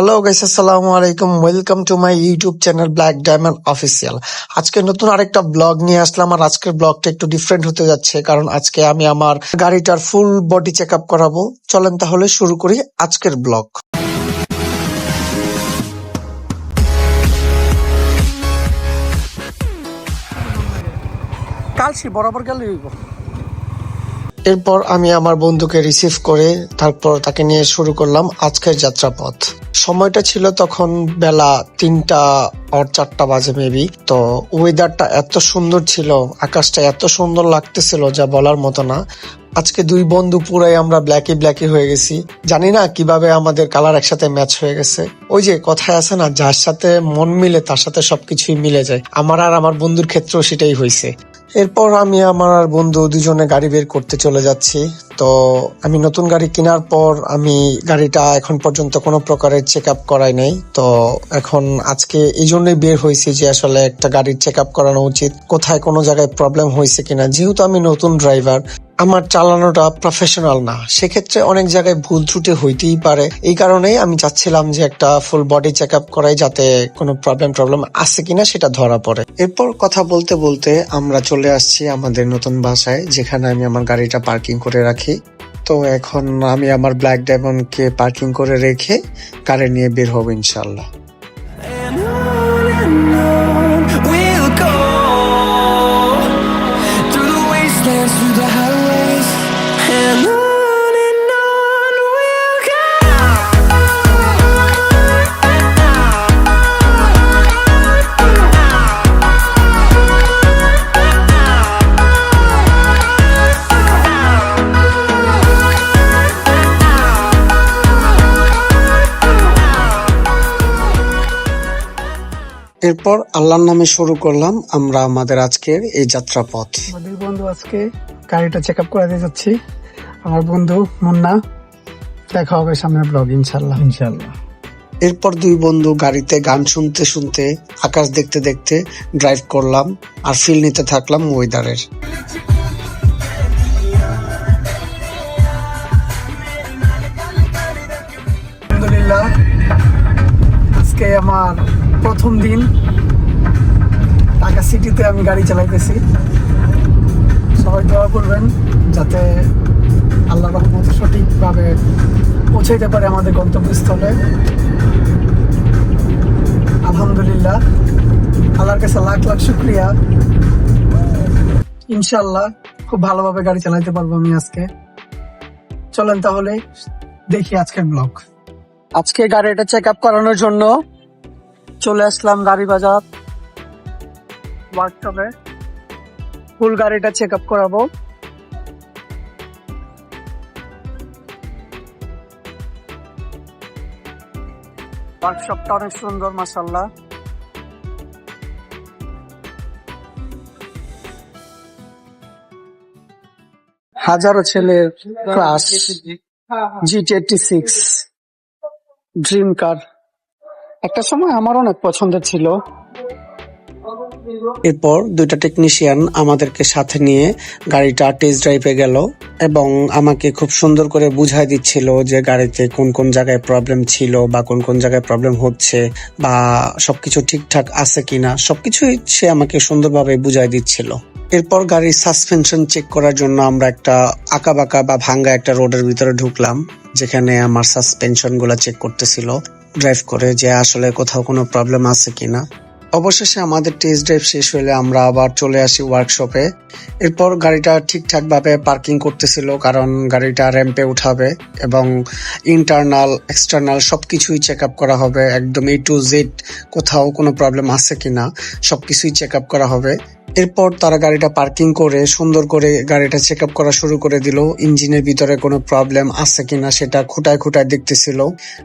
Hello guys আসসালামু আলাইকুম welcome to my YouTube channel black diamond official আজকে নতুন আরেকটা ব্লগ নিয়ে আসলাম, আর আজকের ব্লগটা একটু ডিফারেন্ট হতে যাচ্ছে, কারণ আজকে আমি আমার গাড়িটার ফুল বডি চেক আপ করাবো। চলেন তাহলে শুরু করি আজকের ব্লগ কালসি, বরাবর গেলে এরপর আমি আমার বন্ধুকে রিসিভ করে তারপর তাকে নিয়ে শুরু করলাম আজকের যাত্রাপথ। সময়টা ছিল তখন বেলা তিনটা আর চারটা বাজে মেবি তো ওয়েদারটা এত সুন্দর ছিল, আকাশটা এত সুন্দর লাগতেছিল যা বলার মতো না। আজকে দুই বন্ধু পুরাই আমরা ব্ল্যাকি ব্ল্যাকি হয়ে গেছি। জানি না কীভাবে আমাদের কালার একসাথে ম্যাচ হয়ে গেছে। ওই যে কথায় আছে না, যার সাথে মন মিলে তার সাথে সবকিছুই মিলে যায়। আমার আর আমার বন্ধুর ক্ষেত্রেও সেটাই হয়েছে এরপর আমি আমার আর বন্ধু দুজনে গাড়ি বের করতে চলে যাচ্ছি। তো আমি নতুন গাড়ি কেনার পর আমি গাড়িটা এখন পর্যন্ত কোনো প্রকারের চেক আপ করাই নাই। তো এখন আজকে এই জন্যই বের হয়েছি যে আসলে একটা গাড়ির চেক আপ করানো উচিত। কোথায় কোনো জায়গায় প্রবলেম হয়েছে কিনা? যেহেতু আমি নতুন ড্রাইভার আমার চালানোটা প্রফেশনাল না। সেক্ষেত্রে অনেক জায়গায় ভুল ত্রুটি হইতেই পারে। এই কারণেই আমি চাচ্ছিলাম যে একটা ফুল বডি চেক আপ করাই যাতে কোনো প্রবলেম প্রবলেম আছে কিনা সেটা ধরা পড়ে। এরপর কথা বলতে বলতে আমরা চলে আসছি আমাদের নতুন বাসায়, যেখানে আমি আমার গাড়িটা পার্কিং করে রাখি। তো এখন আমি আমার ব্ল্যাক ডায়মন্ডকে পার্কিং করে রেখে গাড়ি নিয়ে বের হব ইনশাল্লাহ এরপর আল্লাহর নামে শুরু করলাম আমরা আমাদের আজকের এই যাত্রাপথ। আমাদের বন্ধু আজকে গাড়িটা চেক আপ করাতে যাচ্ছি। আমার বন্ধু মুন্না দেখা হবে সামনে ব্লগ ইনশাল্লাহ ইনশাল্লাহ এরপর দুই বন্ধু গাড়িতে গান শুনতে শুনতে আকাশ দেখতে দেখতে ড্রাইভ করলাম আর ফিল নিতে থাকলাম ওয়েদারের আলহামদুলিল্লাহ আজকে আমার প্রথম দিন। ঢাকা সিটিতে আমি গাড়ি চালাইতেছি। সবাই দোয়া করবেন যাতে আল্লাহ রহমত সঠিকভাবে পৌঁছাইতে পারে আমাদের গন্তব্যস্থলে। আলহামদুলিল্লাহ। আল্লাহর কাছে লাখ লাখ শুক্রিয়া। ইনশাল্লাহ খুব ভালোভাবে গাড়ি চালাইতে পারব আমি আজকে। চলেন তাহলে দেখি আজকের ব্লগ। আজকে গাড়িটা চেক আপ করানোর জন্য চলে আসলাম গাড়ি বাজার। ওয়ার্কশপে ফুল গাড়িটা চেক আপ করাবো। ওয়ার্কশপটা অনেক সুন্দর মাসাল্লাহ হাজারো ছেলের class G twenty six dream car একটা সময় আমার অনেক পছন্দের ছিল। এরপর দুইটা টেকনিশিয়ান আমাদেরকে সাথে নিয়ে গাড়িটা টেস্ট ড্রাইভে গেল এবং আমাকে খুব সুন্দর করে বুঝাই দিচ্ছিল যে গাড়িতে কোন কোন জায়গায় প্রবলেম ছিল বা কোন কোন জায়গায় প্রবলেম হচ্ছে বা সবকিছু ঠিকঠাক আছে কিনা, সবকিছুই সে আমাকে সুন্দরভাবে বুঝাই দিচ্ছিল। এরপর গাড়ির সাসপেনশন চেক করার জন্য আমরা একটা আঁকা বাঁকা বা ভাঙ্গা একটা রোডের ভিতরে ঢুকলাম, যেখানে আমার সাসপেনশনগুলা চেক করতেছিল। ড্রাইভ করে যে আসলে কোথাও কোনো প্রবলেম আছে কিনা। অবশেষে আমাদের টেস্ট ড্রাইভ শেষ হলে আমরা আবার চলে আসি ওয়ার্কশপে এরপর গাড়িটা ঠিকঠাকভাবে পার্কিং করতেছিল কারণ গাড়িটা র্যাম্পে উঠাবে এবং ইন্টারনাল এক্সটার্নাল সবকিছুই চেক আপ করা হবে। একদম এ টু জেড কোথাও কোনো প্রবলেম আছে কিনা, সবকিছুই চেক আপ করা হবে। এরপর তারা গাড়িটা পার্কিং করে, সুন্দর করে গাড়িটা চেক আপ করা শুরু করে দিল। ইঞ্জিনের ভিতরে কোনো প্রবলেম আছে কিনা সেটা খুঁটায় খুঁটায় দেখতেছিল।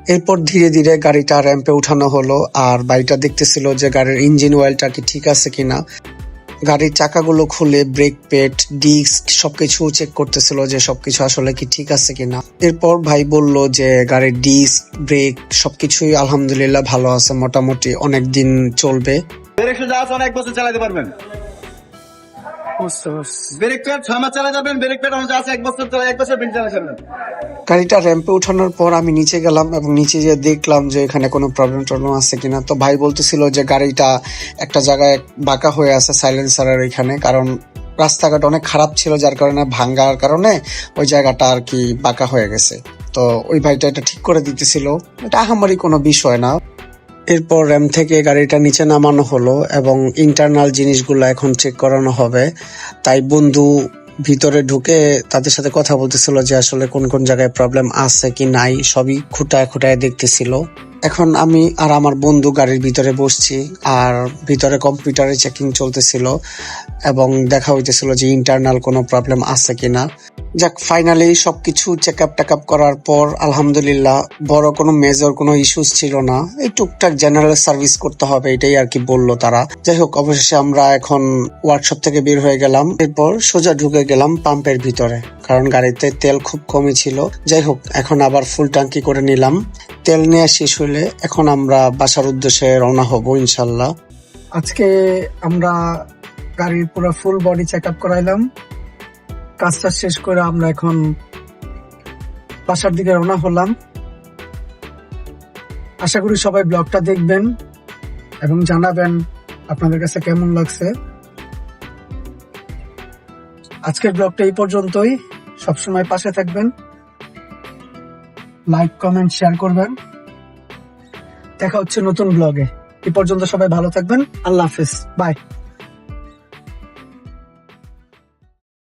এরপর ধীরে ধীরে গাড়িটা র্যাম্পে উঠানো হলো আর বাড়িটা দেখতেছিল যে গাড়ির ইঞ্জিন অয়েলটা কি ঠিক আছে কিনা। গাড়ির চাকাগুলো খুলে ব্রেক পেড ডিস্ক সবকিছু চেক করতেছিল যে সবকিছু আসলে কি ঠিক আছে কিনা। এরপর ভাই বলল যে গাড়ির ডিস্ক ব্রেক সবকিছুই আলহামদুলিল্লাহ ভালো আছে, মোটামুটি অনেক দিন চলবে অনেক বছর চালাতে পারবেন। ব্রেক প্যাড ছয় মাস চালা যাবেন ব্রেক প্যাড আমাদের আছে এক বছর চালা এক বছর বেঞ্চ চালা যাবেন গাড়িটা র্যাম্পে উঠানোর পর আমি নিচে গেলাম এবং নিচে গিয়ে দেখলাম যে এখানে কোনো প্রবলেম টবলেম আছে কিনা। তো ভাই বলতেছিল যে গাড়িটা একটা জায়গায় বাঁকা হয়ে আছে সাইলেন্সারের এখানে কারণ রাস্তাঘাট অনেক খারাপ ছিল যার কারণে ভাঙ্গার কারণে ওই জায়গাটা আর কি বাঁকা হয়ে গেছে। তো ওই ভাইটা এটা ঠিক করে দিতেছিল। এটা আহামারি কোনো বিষয় না। এরপর র্যাম থেকে গাড়িটা নিচে নামানো হলো এবং ইন্টারনাল জিনিসগুলো এখন চেক করানো হবে। তাই বন্ধু ভিতরে ঢুকে তাদের সাথে কথা বলতেছিল যে আসলে কোন কোন জায়গায় প্রবলেম আছে কি নাই, সবই খুঁটায় খুঁটায় দেখতেছিল। এখন আমি আর আমার বন্ধু গাড়ির ভিতরে বসছি আর ভিতরে কম্পিউটারে চেকিং চলতেছিল এবং দেখা হইতেছিল যে ইন্টারনাল কোনো প্রবলেম আছে কিনা। যাক ফাইনালি সবকিছু চেক আপ টেক আপ করার পর আলহামদুলিল্লাহ বড় কোনো মেজর কোনো ইস্যুস ছিল না। এই টুকটাক জেনারেল সার্ভিস করতে হবে এটাই আর কি বলল তারা। যাই হোক, অবশেষে আমরা এখন ওয়ার্কশপ থেকে বের হয়ে গেলাম। এরপর সোজা ঢুকে গেলাম পাম্পের ভিতরে। কারণ গাড়িতে তেল খুব কমই ছিল। যাই হোক, এখন আবার ফুল ট্যাঙ্কি করে নিলাম। তেল নেওয়া শেষ হলে এখন আমরা বাসার উদ্দেশ্যে রওনা হব, ইনশাল্লাহ। আজকে আমরা গাড়ির পুরো ফুল বডি চেক আপ করাইলাম। কাজটা শেষ করে আমরা এখন বাসার দিকে রওনা হলাম। আশা করি সবাই ব্লগটা দেখবেন এবং জানাবেন আপনাদের কাছে কেমন লাগছে। আজকের ব্লগটা এই পর্যন্তই। সবসময় পাশে থাকবেন। লাইক কমেন্ট শেয়ার করবেন। দেখা হচ্ছে নতুন ব্লগে এ পর্যন্ত সবাই ভালো থাকবেন। আল্লাহ হাফিজ। বাই